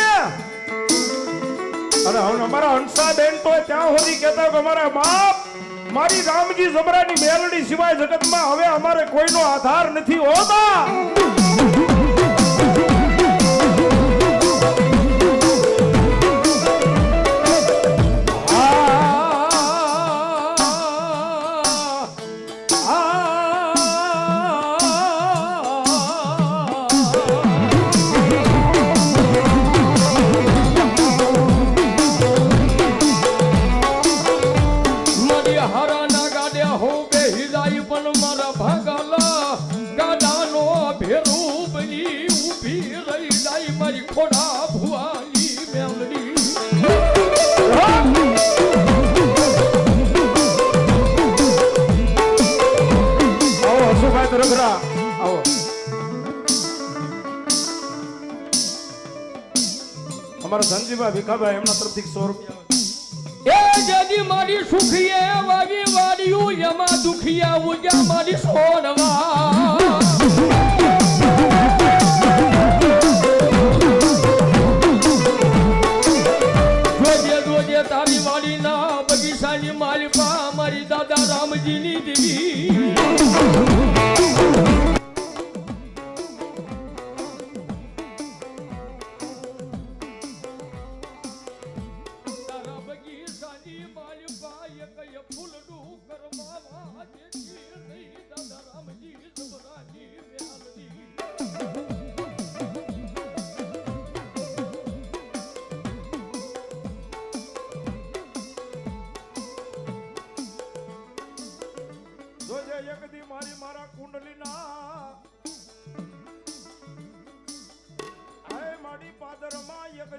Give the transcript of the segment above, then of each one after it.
ને? અરે અમારા હંસાબેન તો ત્યાં સુધી કેતા કે અમારા બાપ મારી રામજી સબરાની મેલડી સિવાય જગતમાં હવે અમારે કોઈનો આધાર નથી હોતા. હસુભાઈ તરફરા આવો. અમારા ધનજીભાઈ ભીખાભાઈ એમના તરફથી સો રૂપિયા. એ જેની મારી સુખીએ વાવી વાડ્યું એમાં દુખિયા ઉજા મારી સોનવા. તારી વાડીના બગીચાની માલિકા, મારી દાદા રામજીની કુંડલીના મારી પાદરમાં એક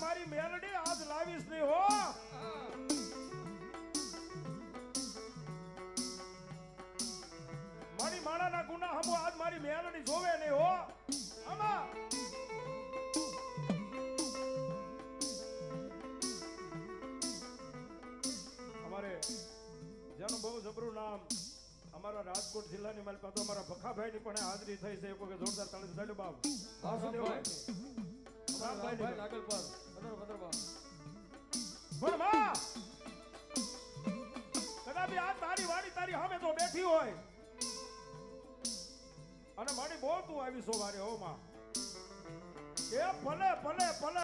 મારી મેલડી આજ લાવીશ હો. મારી માણાના ગુના હમો આજ મારી મેલડી જોવે નહીં હો. આમાં જબરું નામ. અમારા રાજકોટ જિલ્લાની મારી પાસે અમારા ભખાભાઈની પણ હાજરી થઈ છે. એક વખત જોરદાર તાળી ચાલ્યો બાપ. પર. કદાચ આ તારી વાડી તારી સામે તો બેઠી હોય. અને મારી બહુ તું આવી સો વારે હો માં. એ ભલે ભલે ભલે.